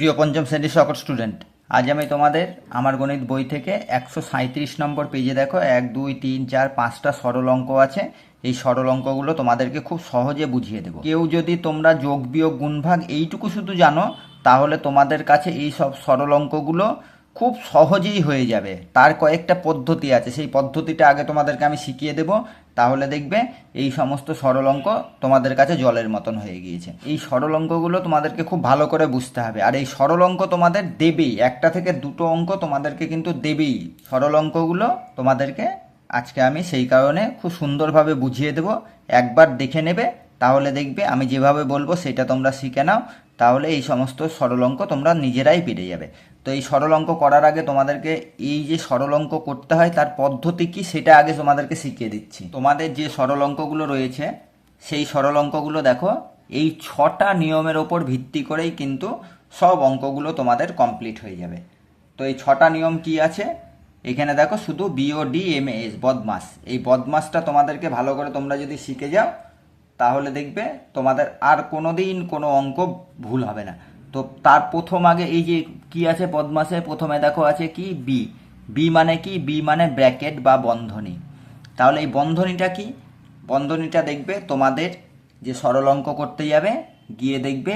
প্রিয় পঞ্চম শ্রেণির সকল স্টুডেন্ট আজ আমি তোমাদের আমার গণিত বই থেকে একশো সাঁত্রিশ নম্বর পেজে দেখো, এক, দুই, তিন, চার, পাঁচটা সরল অঙ্ক আছে। এই সরল অঙ্কগুলো তোমাদেরকে খুব সহজে বুঝিয়ে দেবো। কেউ যদি তোমরা যোগ, বিয়োগ, গুণভাগ এইটুকু শুধু জানো, তাহলে তোমাদের কাছে এই সব সরল অঙ্কগুলো খুব সহজেই হয়ে যাবে। তার কয়েকটা পদ্ধতি আছে, সেই পদ্ধতিটা আগে তোমাদেরকে আমি শিখিয়ে দেব। তাহলে দেখবে এই সমস্ত সরল অঙ্ক তোমাদের কাছে জলের মতন হয়ে গিয়েছে। এই সরল অঙ্কগুলো তোমাদেরকে খুব ভালো করে বুঝতে হবে। আর এই সরল অঙ্ক তোমাদের দেবেই। একটা থেকে দুটো অঙ্ক তোমাদেরকে কিন্তু দেবেই। সরল অঙ্কগুলো তোমাদেরকে আজকে আমি সেই কারণে খুব সুন্দরভাবে বুঝিয়ে দেব। একবার দেখে নেবে তাহলে দেখবে আমি যেভাবে বলব সেটা তোমরা শিখে নাও, তাহলে এই সমস্ত সরল অঙ্ক তোমরা নিজেরাই পেরে যাবে। তো এই সরল অঙ্ক করার আগে তোমাদেরকে এই যে সরল অঙ্ক করতে হয় তার পদ্ধতি কি সেটা আগে তোমাদেরকে শিখিয়ে দিচ্ছি। তোমাদের যে সরল অঙ্কগুলো রয়েছে, সেই সরল অঙ্কগুলো দেখো, এই ছটা নিয়মের ওপর ভিত্তি করেই কিন্তু সব অঙ্কগুলো তোমাদের কমপ্লিট হয়ে যাবে। তো এই ছটা নিয়ম কি আছে? এখানে দেখো শুধু বিও ডি এম এস বদমাস। এই বদমাসটা তোমাদেরকে ভালো করে তোমরা যদি শিখে যাও তাহলে দেখবে তোমাদের আর কোনো দিন কোনো অঙ্ক ভুল হবে না। তো তার প্রথম আগে এই যে কি আছে বদমাসে প্রথমে দেখো আছে কি? বি বি মানে কি? বি মানে ব্র্যাকেট বা বন্ধনী। তাহলে এই বন্ধনীটা কি? বন্ধনীটা দেখবে তোমাদের যে সরল অঙ্ক করতে যাবে, গিয়ে দেখবে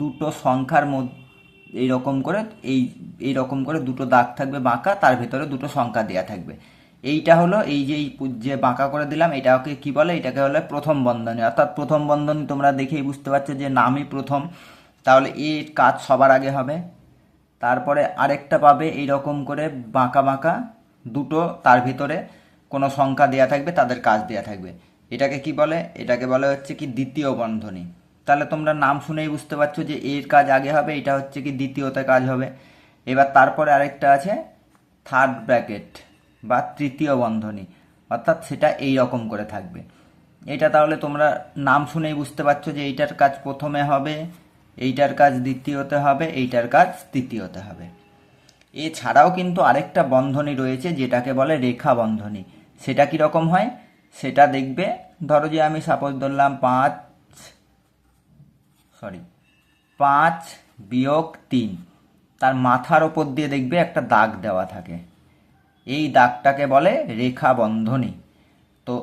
দুটো সংখ্যার মধ্যে, এইরকম করে, এই এই রকম করে দুটো দাগ থাকবে বাঁকা, তার ভেতরে দুটো সংখ্যা দেওয়া থাকবে। এইটা হলো এই যে যে বাঁকা করে দিলাম, এটাকে কি বলে? এটাকে হলো প্রথম বন্ধনী। অর্থাৎ প্রথম বন্ধনী তোমরা দেখেই বুঝতে পারছ যে নামই প্রথম। তাহলে এর কাজ সবার আগে হবে। তারপরে আরেকটা পাবে এই রকম করে বাঁকা বাঁকা, দুটো তার ভিতরে কোনো সংখ্যা দেয়া থাকবে, তাদের কাজ দেয়া থাকবে। এটাকে কি বলে? এটাকে বলে হচ্ছে কি দ্বিতীয় বন্ধনী। তাহলে তোমরা নাম শুনেই বুঝতে পারছ যে এর কাজ আগে হবে, এটা হচ্ছে কি দ্বিতীয়তে কাজ হবে। এবার তারপরে আরেকটা আছে থার্ড ব্র্যাকেট বা তৃতীয় বন্ধনী, অর্থাৎ সেটা এই রকম করে থাকবে। এটা তাহলে তোমরা নাম শুনেই বুঝতে পারছ যে এইটার কাজ প্রথমে হবে, এইটার কাজ দ্বিতীয়তে হবে, এইটার কাজ তৃতীয়তে হবে। এছাড়াও কিন্তু আরেকটা বন্ধনী রয়েছে যেটাকে বলে রেখা বন্ধনী। সেটা কি রকম হয়? সেটা দেখবে, ধরো যে আমি সাপোজ ধরলাম পাঁচ সরি পাঁচ বিয়োগ তিন, তার মাথার ওপর দিয়ে দেখবে একটা দাগ দেওয়া থাকে। এই দাগটাকে বলে রেখা বন্ধনী তো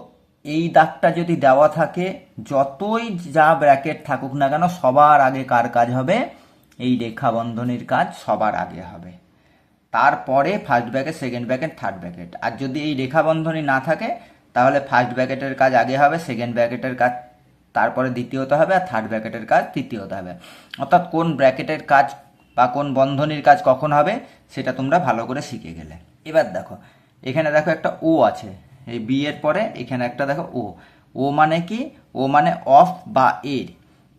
এই দাগটা যদি দেওয়া থাকে, যতই যা ব্র্যাকেট থাকুক না কেন, সবার আগে কার কাজ হবে? এই রেখা বন্ধনীর কাজ সবার আগে হবে। তারপরে first bracket second bracket third bracket আর যদি এই রেখা বন্ধনী না থাকে, তাহলে ফার্স্ট ব্র্যাকেটের কাজ আগে হবে সেকেন্ড ব্র্যাকেটের কাজ তারপরে দ্বিতীয়তে হবে, আর থার্ড ব্র্যাকেটের কাজ তৃতীয়তে হবে। অর্থাৎ কোন ব্র্যাকেটের কাজ বা কোন বন্ধনীর কাজ কখন হবে, সেটা তোমরা ভালো করে শিখে গেলে। এবার দেখো, এখানে দেখো একটা ও আছে, এই বি এর পরে এখানে একটা দেখো ও ও মানে কি? ও মানে অফ বা এর।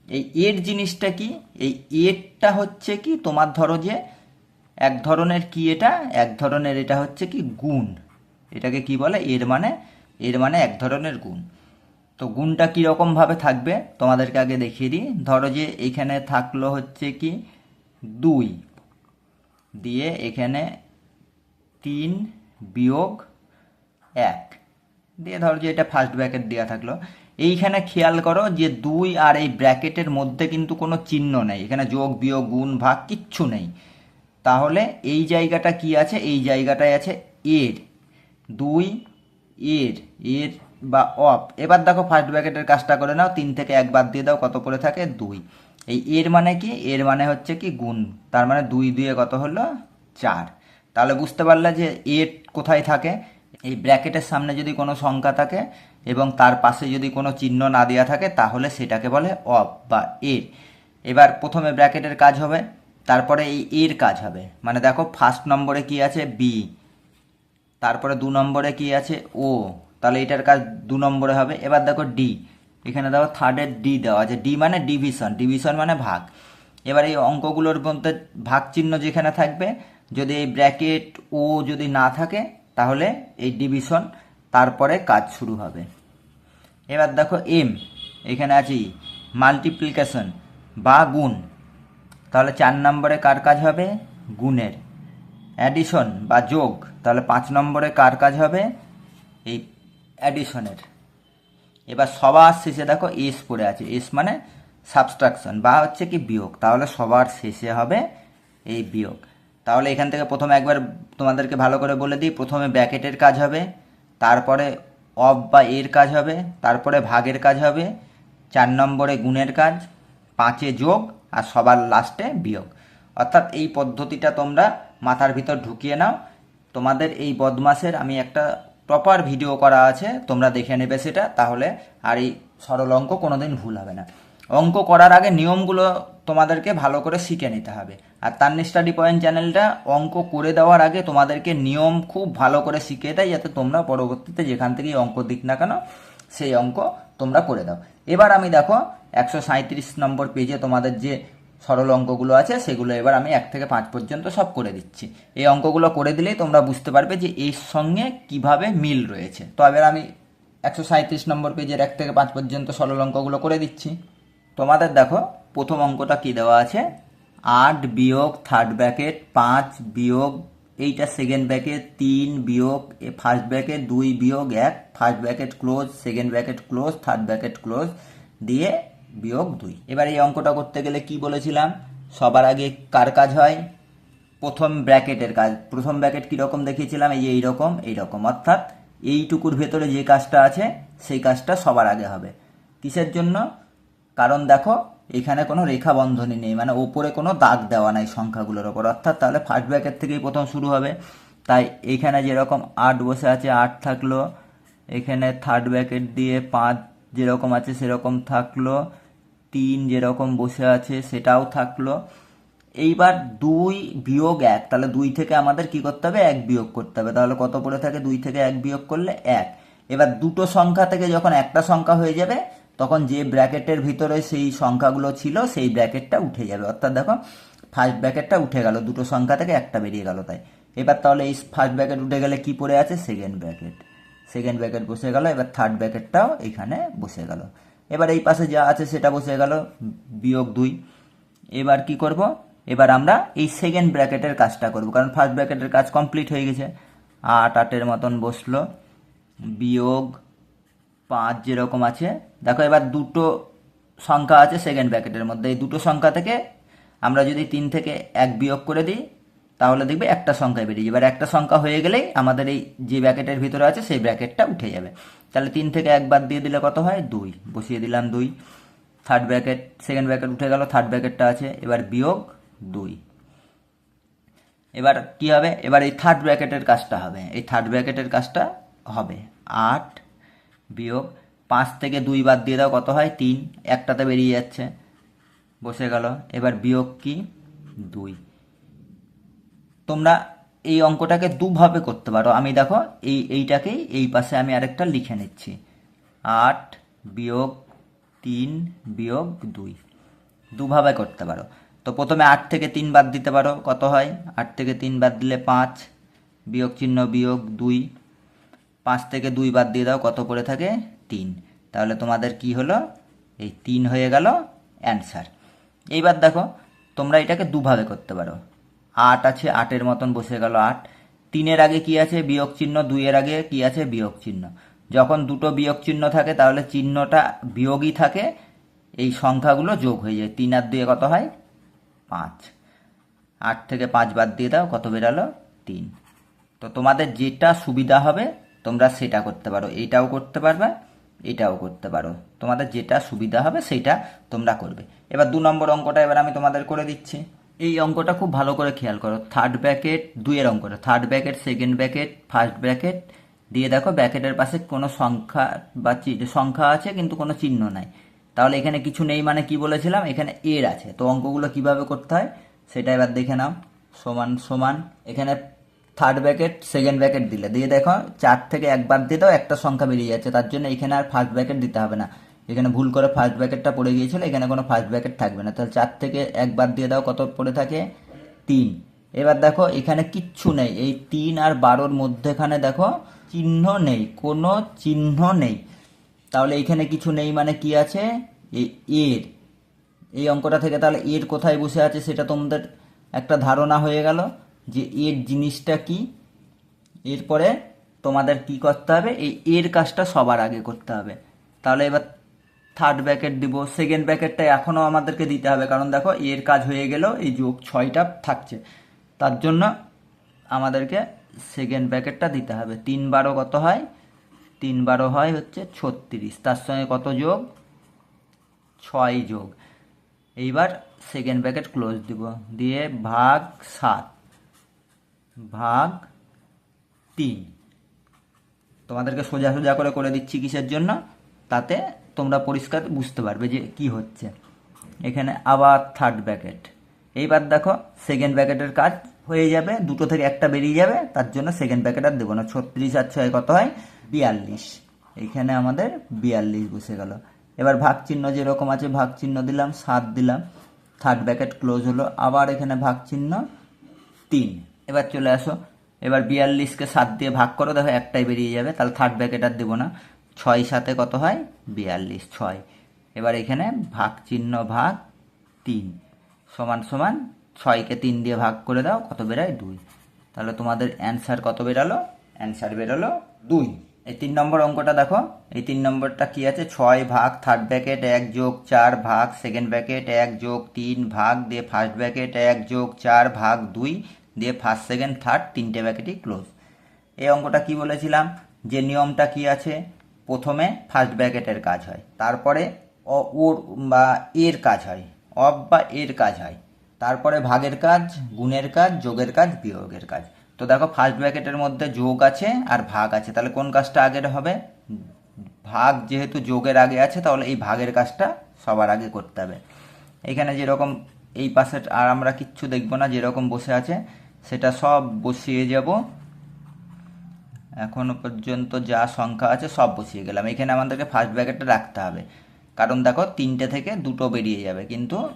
এই এর জিনিসটা কি? এই এরটা হচ্ছে কি? তোমার ধরো যে এক ধরনের কি এটা? এক ধরনের এটা হচ্ছে কি? গুণ। এটাকে কি বলে? এর মানে এর মানে এক ধরনের গুণ। তো গুণটা কীরকম ভাবে থাকবে? তোমাদেরকে আগে দেখিয়ে দিই। ধরো যে এখানে থাকল হচ্ছে কি? দুই। দিয়ে এখানে তিন বিয়োগ এক। দিয়ে ধরো যে এটা ফার্স্ট ব্র্যাকেট দেওয়া থাকল। এইখানে খেয়াল করো যে দুই আর এই ব্র্যাকেটের মধ্যে কিন্তু কোনো চিহ্ন নেই। এখানে যোগ, বিয়োগ, গুণ, ভাগ কিচ্ছু নেই। তাহলে এই জায়গাটা কি আছে? এই জায়গাটায় আছে এর। দুই, এর এর বা অফ। এবার দেখো ফার্স্ট ব্র্যাকেটের কাজটা করে নাও। তিন থেকে এক বাদ দিয়ে দাও, কত করে থাকে? দুই। এই এর মানে কি? এর মানে হচ্ছে কি গুণ। তার মানে দুই দুয়ে কত হলো? চার। তাহলে বুঝতে পারলে যে এর কোথায় থাকে? এই ব্র্যাকেটের সামনে যদি কোনো সংখ্যা থাকে এবং তার পাশে যদি কোনো চিহ্ন না দেওয়া থাকে, তাহলে সেটাকে বলে অফ বা এর এবার প্রথমে ব্র্যাকেটের কাজ হবে, তারপরে এই এর কাজ হবে। মানে দেখো ফার্স্ট নম্বরে কি আছে? বি তারপরে দু নম্বরে কি আছে? ও তাহলে এটার কাজ দু নম্বরে হবে। এবার দেখো ডি এখানে দেখো থার্ডের ডি দেওয়া আছে। ডি মানে ডিভিশন ডিভিশন মানে ভাগ। এবার এই অঙ্কগুলোর মধ্যে ভাগ চিহ্ন যেখানে থাকবে যদি এই ব্র্যাকেট ও যদি না থাকে, তাহলে এই ডিভিশন তারপরে কাজ শুরু হবে। এবার দেখো এম, এখানে আছি। মাল্টিপ্লিকেশন বা গুণ। তাহলে চার নম্বরে কার কাজ হবে? গুণের। অ্যাডিশন বা যোগ। তাহলে পাঁচ নম্বরে কার কাজ হবে? এই অ্যাডিশনের। এবার সবার শেষে দেখো এস পড়ে আছে। এস মানে সাবস্ট্রাকশন বা হচ্ছে কি বিয়োগ। তাহলে সবার শেষে হবে এই বিয়োগ। তাহলে এখান থেকে প্রথমে একবার তোমাদেরকে ভালো করে বলে দিই। প্রথমে ব্র্যাকেটের কাজ হবে, তারপরে অফ বা এর কাজ হবে, তারপরে ভাগের কাজ হবে, চার নম্বরে গুণের কাজ, পাঁচে যোগ, আর সবার লাস্টে বিয়োগ। অর্থাৎ এই পদ্ধতিটা তোমরা মাথার ভিতর ঢুকিয়ে নাও। তোমাদের এই বদমাসের আমি একটা প্রপার ভিডিও করা আছে, তোমরা দেখে নেবে সেটা, তাহলে আর এই সরল অঙ্ক কোনোদিন ভুল হবে না। অঙ্ক করার আগে নিয়মগুলো তোমাদেরকে ভালো করে শিখে নিতে হবে। আর তান্নি স্টাডি পয়েন্ট চ্যানেলটা অঙ্ক করে দেওয়ার আগে তোমাদেরকে নিয়ম খুব ভালো করে শিখিয়ে দেয়, যাতে তোমরা পরবর্তীতে যেখান থেকেই অঙ্ক দিক না কেন, সেই অঙ্ক তোমরা করে দাও। এবার আমি দেখো, একশো সাঁত্রিশ নম্বর পেজে তোমাদের যে সরল অঙ্কগুলো আছে, সেগুলো এবার আমি এক থেকে পাঁচ পর্যন্ত সব করে দিচ্ছি। এই অঙ্কগুলো করে দিলেই তোমরা বুঝতে পারবে যে এর সঙ্গে কীভাবে মিল রয়েছে। তো এবার আমি একশো সাঁত্রিশ নম্বর পেজের এক থেকে পাঁচ পর্যন্ত সরল অঙ্কগুলো করে দিচ্ছি। তোমাদের দেখো, প্রথম অঙ্কটা কি দেওয়া আছে? আট বিয়োগ থার্ড ব্র্যাকেট পাঁচ বিয়োগ এইটা সেকেন্ড ব্র্যাকেট তিন বিয়োগ ফার্স্ট ব্র্যাকেট দুই বিয়োগ এক first bracket close second bracket close third bracket close দিয়ে বিয়োগ দুই। এবার এই অঙ্কটা করতে গেলে কি বলেছিলাম? সবার আগে কার কাজ হয়? প্রথম ব্র্যাকেটের কাজ। প্রথম ব্র্যাকেট কীরকম দেখিয়েছিলাম? এই যে এইরকম এইরকম। অর্থাৎ এইটুকুর ভেতরে যে কাজটা আছে, সেই কাজটা সবার আগে হবে। কিসের জন্য? কারণ দেখো এখানে কোনো রেখা বন্ধনী নেই মানে ওপরে কোনো দাগ দেওয়া নাই সংখ্যাগুলোর ওপর। অর্থাৎ তাহলে ফার্স্ট ব্র্যাকেট থেকেই প্রথম শুরু হবে। তাই এইখানে যেরকম আট বসে আছে, আট থাকল। এখানে থার্ড ব্র্যাকেট দিয়ে পাঁচ যেরকম আছে, সেরকম থাকল। তিন যেরকম বসে আছে, সেটাও থাকল। এইবার দুই বিয়োগ এক, তাহলে দুই থেকে আমাদের কি করতে হবে? এক বিয়োগ করতে হবে। তাহলে কত পড়ে থাকে? দুই থেকে এক বিয়োগ করলে এক। এবার দুটো সংখ্যা থেকে যখন একটা সংখ্যা হয়ে যাবে তখন যে ব্র্যাকেটের ভিতরে সেই সংখ্যাগুলো ছিল, সেই ব্র্যাকেটটা উঠে যাবে। অর্থাৎ দেখো ফার্স্ট ব্র্যাকেটটা উঠে গেল, দুটো সংখ্যা থেকে একটা বেরিয়ে গেল তাই। এবার তাহলে এই ফার্স্ট ব্র্যাকেট উঠে গেলে কি পড়ে আছে? Second bracket. সেকেন্ড ব্র্যাকেট বসে গেল, এবার থার্ড ব্র্যাকেটটাও এখানে বসে গেল। এবার এই পাশে যা আছে সেটা বসে গেল, বিয়োগ দুই। এবার কি করব? এবার আমরা এই সেকেন্ড ব্র্যাকেটের কাজটা করব, কারণ ফার্স্ট ব্র্যাকেটের কাজ কমপ্লিট হয়ে গেছে। আট, আটের মতন বসল। বিয়োগ পাঁচ যেরকম আছে দেখো, এবার দুটো সংখ্যা আছে সেকেন্ড ব্র্যাকেটের মধ্যে। এই দুটো সংখ্যা থেকে আমরা যদি তিন থেকে এক বিয়োগ করে দিই, তাহলে দেখবে একটা সংখ্যা বেরিয়ে যাবে। আর একটা সংখ্যা হয়ে গেলেই আমাদের এই যে ব্র্যাকেটের ভিতরে আছে, সেই ব্র্যাকেটটা উঠে যাবে। তাহলে তিন থেকে এক বাদ দিয়ে দিলে কত হয়? দুই। বসিয়ে দিলাম দুই। থার্ড ব্র্যাকেট সেকেন্ড ব্র্যাকেট উঠে গেল থার্ড ব্র্যাকেটটা আছে। এবার বিয়োগ দুই। এবার কি হবে? এবার এই থার্ড ব্র্যাকেটের কাজটা হবে। এই থার্ড ব্র্যাকেটের কাজটা হবে। আট বিয়োগ পাঁচ থেকে দুই বাদ দিয়ে দাও, কত হয়? তিন। একটাতে বেরিয়ে যাচ্ছে। বসে গেল। এবার বিয়োগ কি? দুই। তোমরা এই অঙ্কটাকে দুভাবে করতে পারো। আমি দেখো, এই, এইটাকেই এই পাশে আমি আরেকটা লিখে নিচ্ছি। আট বিয়োগ তিন বিয়োগ দুই। দুভাবে করতে পারো। তো প্রথমে আট থেকে তিন বাদ দিতে পারো। কত হয়? আট থেকে তিন বাদ দিলে পাঁচ। বিয়োগ চিহ্ন বিয়োগ দুই। পাঁচ থেকে দুই বাদ দিয়ে দাও, কত পড়ে থাকে? তিন। তাহলে তোমাদের কি হলো? এই তিন হয়ে গেল অ্যান্সার এইবার দেখো, তোমরা এটাকে দুভাবে করতে পারো। আট আছে, আটের মতন বসে গেল আট। তিনের আগে কি আছে? বিয়োগ চিহ্ন। দুইয়ের আগে কি আছে? বিয়োগ চিহ্ন। যখন দুটো বিয়োগ চিহ্ন থাকে, তাহলে চিহ্নটা বিয়োগই থাকে। এই সংখ্যাগুলো যোগ হয়ে যায়। তিন আর দিয়ে কত হয়? পাঁচ। আট থেকে পাঁচ বাদ দিয়ে দাও, কত বেরালো? তিন। তো তোমাদের যেটা সুবিধা হবে, তোমরা সেটা করতে পারো। এইটাও করতে পারবে। এটাও করতে পারো। তোমাদের যেটা সুবিধা হবে সেটা তোমরা করবে। এবার দু নম্বর অঙ্কটা এবার আমি তোমাদের করে দিচ্ছি। এই অঙ্কটা খুব ভালো করে খেয়াল করো। থার্ড ব্র্যাকেট দুইয়ের অঙ্কটা third bracket second bracket first bracket দিয়ে দেখো ব্র্যাকেটের পাশে কোনো সংখ্যা বা সংখ্যা আছে কিন্তু কোনো চিহ্ন নাই। তাহলে এখানে কিছু নেই মানে কি বলেছিলাম? এখানে এর আছে। তো অঙ্কগুলো কীভাবে করতে হয়? সেটা এবার দেখে নাও। সমান সমান। এখানে থার্ড ব্র্যাকেট সেকেন্ড ব্র্যাকেট দিলে। দিয়ে দেখো, চার থেকে একবার দিয়ে দাও একটা সংখ্যা বেরিয়ে যাচ্ছে, তার জন্য এখানে আর ফার্স্ট ব্র্যাকেট দিতে হবে না। এখানে ভুল করে ফার্স্ট ব্র্যাকেটটা পড়ে গিয়েছিল, এখানে কোনো ফার্স্ট ব্র্যাকেট থাকবে না। তাহলে চার থেকে একবার দিয়ে দাও, কত পড়ে থাকে? তিন। এবার দেখো, এখানে কিচ্ছু নেই। এই তিন আর বারোর মধ্যেখানে দেখো, চিহ্ন নেই, কোনো চিহ্ন নেই। তাহলে এখানে কিছু নেই মানে কি আছে? এই এর। এই অঙ্কটা থেকে তাহলে এর কোথায় বসে আছে সেটা তোমাদের একটা ধারণা হয়ে গেল। যে এর জিনিসটা কি, এরপরে তোমাদের কি করতে হবে, এই এর কাজটা সবার আগে করতে হবে। তাহলে এবার থার্ড ব্র্যাকেট দিব সেকেন্ড ব্র্যাকেটটা এখনও আমাদেরকে দিতে হবে, কারণ দেখো এর কাজ হয়ে গেল, এই যোগ ছয়টা থাকছে। তার জন্য আমাদেরকে সেকেন্ড ব্র্যাকেটটা দিতে হবে। তিন বারো কত হয়? তিন বারো হয় হচ্ছে ছত্রিশ। তার সঙ্গে কত যোগ? ছয় যোগ। এইবার সেকেন্ড ব্র্যাকেট ক্লোজ দিব। দিয়ে ভাগ সাত। ভাগ তিন। তোমাদেরকে সোজা সোজা করে করে দিচ্ছি কিসের জন্য? তাতে তোমরা পরিষ্কার বুঝতে পারবে যে কি হচ্ছে। এখানে আবার থার্ড ব্র্যাকেট এইবার দেখো সেকেন্ড ব্র্যাকেটের কাজ হয়ে যাবে, দুটো থেকে একটা বেরিয়ে যাবে, তার জন্য সেকেন্ড ব্র্যাকেট আর দেবো না। ছত্রিশ আর ছয় কত হয়? বিয়াল্লিশ। এইখানে আমাদের বিয়াল্লিশ বসে গেল। এবার ভাগ চিহ্ন যেরকম আছে, ভাগ চিহ্ন দিলাম, সাত দিলাম। থার্ড ব্র্যাকেট ক্লোজ হলো। আবার এখানে ভাগ চিহ্ন তিন। এবার চলে আসো। এবার বিয়াল্লিশকে সাত দিয়ে ভাগ করো, দেখো একটাই বেরিয়ে যাবে, তাহলে থার্ড ব্র্যাকেট আর দেবো না। ছয় সাথে কত হয়? বিয়াল্লিশ, ছয়। এবার এখানে ভাগ চিহ্ন ভাগ তিন। সমান সমান ছয়কে তিন দিয়ে ভাগ করে দাও, কত বেরোয়? দুই। তাহলে তোমাদের অ্যান্সার কত বেরালো? অ্যান্সার বেরোলো দুই। এই তিন নম্বর অঙ্কটা দেখো। এই তিন নম্বরটা কি আছে? ছয় ভাগ থার্ড ব্র্যাকেট এক যোগ চার ভাগ সেকেন্ড ব্র্যাকেট এক যোগ তিন ভাগ দিয়ে ফার্স্ট ব্র্যাকেট এক যোগ চার ভাগ দুই দিয়ে ফার্স্ট সেকেন্ড থার্ড তিনটে ব্র্যাকেটই ক্লোজ এই অঙ্কটা কি বলেছিলাম? যে নিয়মটা কি আছে? প্রথমে ফার্স্ট ব্র্যাকেটের কাজ হয়, তারপরে ওর বা এর কাজ হয় অফ বা এর কাজ হয়, তারপরে ভাগের কাজ, গুণের কাজ, যোগের কাজ, বিয়োগের কাজ। তো দেখো ফার্স্ট ব্র্যাকেটের মধ্যে যোগ আছে আর ভাগ আছে, তাহলে কোন কাজটা আগের হবে? ভাগ যেহেতু যোগের আগে আছে, তাহলে এই ভাগের কাজটা সবার আগে করতে হবে। এখানে যেরকম এই পাশে আর আমরা কিচ্ছু দেখব না, যেরকম বসে আছে সেটা সব বসিয়ে যাব। এখনও পর্যন্ত যা সংখ্যা আছে সব বসিয়ে গেলাম। এখানে আমাদেরকে ফার্স্ট ব্র্যাকেটটা রাখতে হবে। কারণ দেখো, তিনটে থেকে দুটো বেরিয়ে যাবে, কিন্তু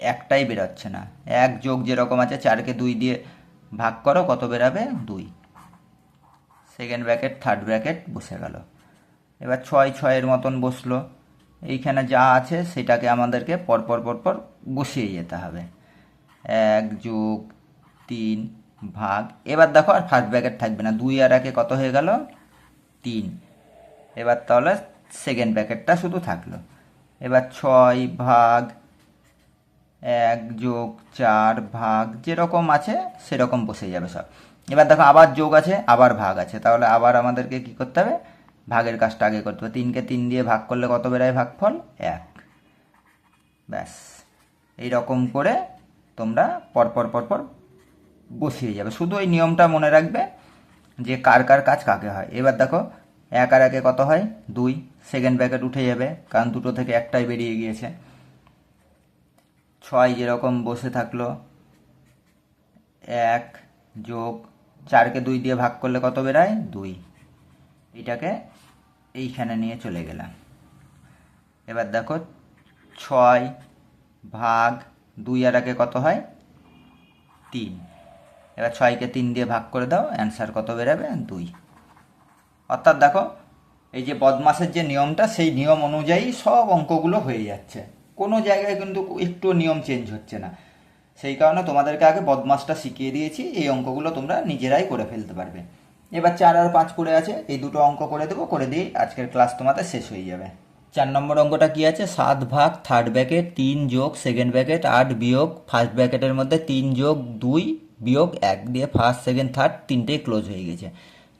একটাই বেরোচ্ছে না। এক যোগ যেরকম আছে, চারকে দুই দিয়ে ভাগ করো, কত বেরাবে? দুই। সেকেন্ড ব্র্যাকেট থার্ড ব্র্যাকেট বসে গেল। এবার ছয়, ছয়ের মতন বসল। এইখানে যা আছে সেটাকে আমাদেরকে পরপর পরপর বসিয়ে যেতে হবে। এক যোগ তিন ভাগ। এবার দেখো, আর ফার্স্ট ব্র্যাকেট থাকবে না। দুই আর একে কত হয়ে গেল? তিন। এবার তাহলে সেকেন্ড ব্র্যাকেটটা শুধু থাকল। এবার ছয় ভাগ, এক যোগ চার ভাগ, যেরকম আছে সেরকম বসে যাবে সব। এবার দেখো, আবার যোগ আছে, আবার ভাগ আছে। তাহলে আবার আমাদেরকে কি করতে হবে? ভাগের কাজটা আগে করতে হবে। তিনকে তিন দিয়ে ভাগ করলে কত বেরোয়? ভাগফল এক। ব্যাস। এই রকম করে তোমরা পরপর পরপর বসিয়ে যাবে। শুধু এই নিয়মটা মনে রাখবে যে কার কার কাজ কাকে হয়। এবার দেখো, এক আর একে কত হয়? দুই। সেকেন্ড ব্র্যাকেট উঠে যাবে, কারণ দুটো থেকে একটাই বেরিয়ে গিয়েছে। ছয় যেরকম বসে থাকল, এক যোগ চারকে দুই দিয়ে ভাগ করলে কত বেরায়? দুই। এটাকে এইখানে নিয়ে চলে গেলাম। এবার দেখো, ছয় ভাগ দুই আর একে কত হয়? তিন। এবার ছয়কে তিন দিয়ে ভাগ করে দাও অ্যান্সার কত বেরাবে? দুই। অর্থাৎ দেখো, এই যে বদমাসের যে নিয়মটা, সেই নিয়ম অনুযায়ী সব অঙ্কগুলো হয়ে যাচ্ছে। কোনো জায়গায় কিন্তু একটু নিয়ম চেঞ্জ হচ্ছে না। সেই কারণে তোমাদেরকে আগে বদমাসটা শিখিয়ে দিয়েছি, এই অঙ্কগুলো তোমরা নিজেরাই করে ফেলতে পারবে। এবার চার আর পাঁচ পড়ে আছে, এই দুটো অঙ্ক করে দেবো, করে দিয়ে আজকের ক্লাস তোমাদের শেষ হয়ে যাবে। চার নম্বর অঙ্কটা কি আছে? সাত ভাগ থার্ড ব্র্যাকেট তিন যোগ সেকেন্ড ব্যাকেট আট বিয়োগ ফার্স্ট ব্র্যাকেটের মধ্যে তিন যোগ দুই বিয়োগ এক দিয়ে ফার্স্ট সেকেন্ড থার্ড তিনটেই ক্লোজ হয়ে গেছে।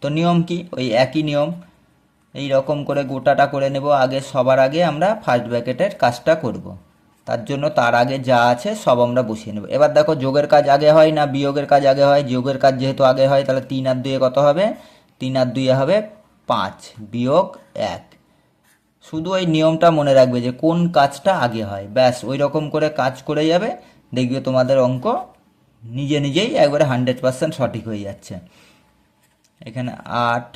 তো নিয়ম কি? ওই একই নিয়ম। এই রকম করে গোটাটা করে নেব। আগে সবার আগে আমরা ফার্স্ট ব্র্যাকেটের কাজটা করব। তার জন্য তার আগে যা আছে সব আমরা বসিয়ে নেব। এবার দেখো যোগের কাজ আগে হয় না বিয়োগের কাজ আগে হয়? যোগের কাজ যেহেতু আগে হয়, তাহলে তিন আর দুয়ে কত হবে? তিন আর দুইয়ে হবে পাঁচ। বিয়োগ এক। শুধু এই নিয়মটা মনে রাখবে যে কোন কাজটা আগে হয়। ব্যাস, ওই রকম করে কাজ করে যাবে। দেখবে তোমাদের অঙ্ক নিজে নিজেই একবারে হান্ড্রেড পার্সেন্ট সঠিক হয়ে যাচ্ছে। এখানে আট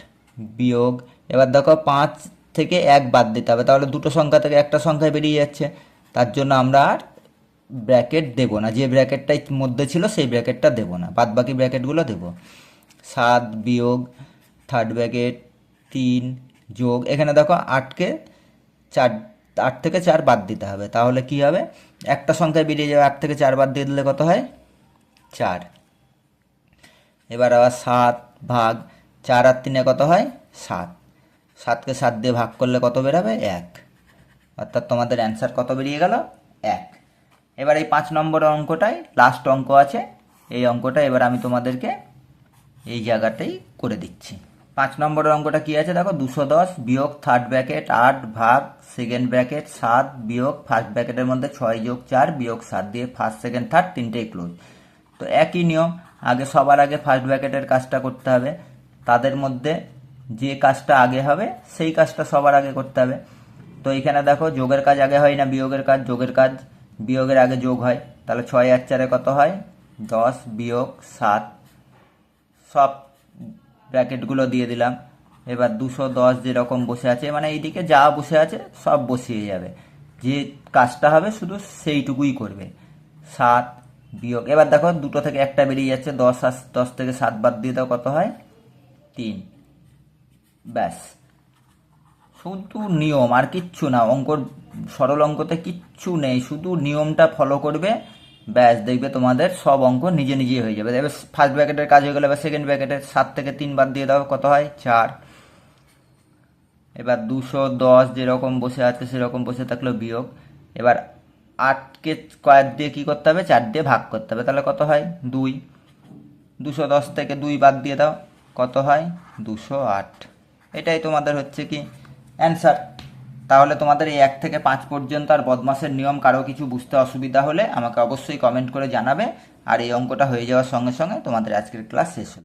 বিয়োগ, এবার দেখো পাঁচ থেকে এক বাদ দিতে হবে, তাহলে দুটো সংখ্যা থেকে একটা সংখ্যায় বেরিয়ে যাচ্ছে। তার জন্য আমরা আর ব্র্যাকেট দেবো না, যে ব্র্যাকেটটাই মধ্যে ছিল সেই ব্র্যাকেটটা দেবো না বাদ বাকি ব্র্যাকেটগুলো দেবো। সাত বিয়োগ থার্ড ব্র্যাকেট তিন যোগ, এখানে দেখো আটকে চার, আট থেকে চার বাদ দিতে হবে, তাহলে কি হবে? একটা সংখ্যায় বেরিয়ে যাবে, আট থেকে চার বাদ দিয়ে দিলে কত হয়? চার। এবার আবার সাত ভাগ, চার আর তিনে কত হয়? সাত। সাতকে সাত দিয়ে ভাগ করলে কত বেরাবে? এক। অর্থাৎ তোমাদের অ্যান্সার কত বেরিয়ে গেল? এক। এবার এই পাঁচ নম্বর অঙ্কটাই লাস্ট অঙ্ক আছে। এই অঙ্কটা এবার আমি তোমাদেরকে এই জায়গাতেই করে দিচ্ছি। পাঁচ নম্বরের অঙ্কটা কি আছে? দেখো, দুশো দশ বিয়োগ থার্ড ব্র্যাকেট আট ভাগ সেকেন্ড ব্র্যাকেট সাত বিয়োগ ফার্স্ট ব্র্যাকেটের মধ্যে ছয় যোগ চার, বিয়োগ সাত দিয়ে ফার্স্ট সেকেন্ড থার্ড তিনটেই ক্লোজ তো একই নিয়ম। আগে সবার আগে ফার্স্ট ব্র্যাকেটের কাজটা করতে হবে। তাদের মধ্যে যে কাজটা আগে হবে, সেই কাজটা সবার আগে করতে হবে। তো এখানে দেখো, যোগের কাজ আগে হয় না বিয়োগের কাজ? যোগের কাজ বিয়োগের আগে যোগ হয়। তাহলে ছয় আর চারে কত হয়? দশ বিয়োগ সাত। সব ব্র্যাকেটগুলো দিয়ে দিলাম। এবার দুশো দশ যেরকম বসে আছে মানে এইদিকে যা বসে আছে, সব বসিয়ে যাবে। যে কাজটা হবে, শুধু সেইটুকুই করবে। সাত বিয়োগ। এবার দেখো, দুটো থেকে একটা বেরিয়ে যাচ্ছে, দশ দশ থেকে সাত বাদ দিয়ে দাও, কত হয়? তিন। ব্যাস। শুধু নিয়ম, আর কিচ্ছু না, অঙ্কর, সরল অঙ্কতে কিচ্ছু নেই, শুধু নিয়মটা ফলো করবে, ব্যাস, দেখবে তোমাদের সব অঙ্ক নিজে নিজেই হয়ে যাবে। এবার ফার্স্ট ব্র্যাকেটের কাজ হয়ে গেলে, এবার সেকেন্ড ব্র্যাকেটের সাত থেকে তিন বাদ দিয়ে দাও, কত হয়? চার। এবার দুশো দশ যেরকম বসে আছে, সেরকম বসে থাকল বিয়োগ। এবার আটকে কয়েক দিয়ে কী করতে হবে? চার দিয়ে ভাগ করতে হবে। তাহলে কত হয়? দুই। দুশো দশ থেকে দুই বাদ দিয়ে দাও। কত হয়? দুশো আট। এটাই তোমাদের হচ্ছে কি অ্যান্সার তাহলে তোমাদের এই এক থেকে পাঁচ পর্যন্ত আর বদমাসের নিয়ম কারও কিছু বুঝতে অসুবিধা হলে আমাকে অবশ্যই কমেন্ট করে জানাবে। আর এই অঙ্কটা হয়ে যাওয়ার সঙ্গে সঙ্গে তোমাদের আজকের ক্লাস শেষ হলো।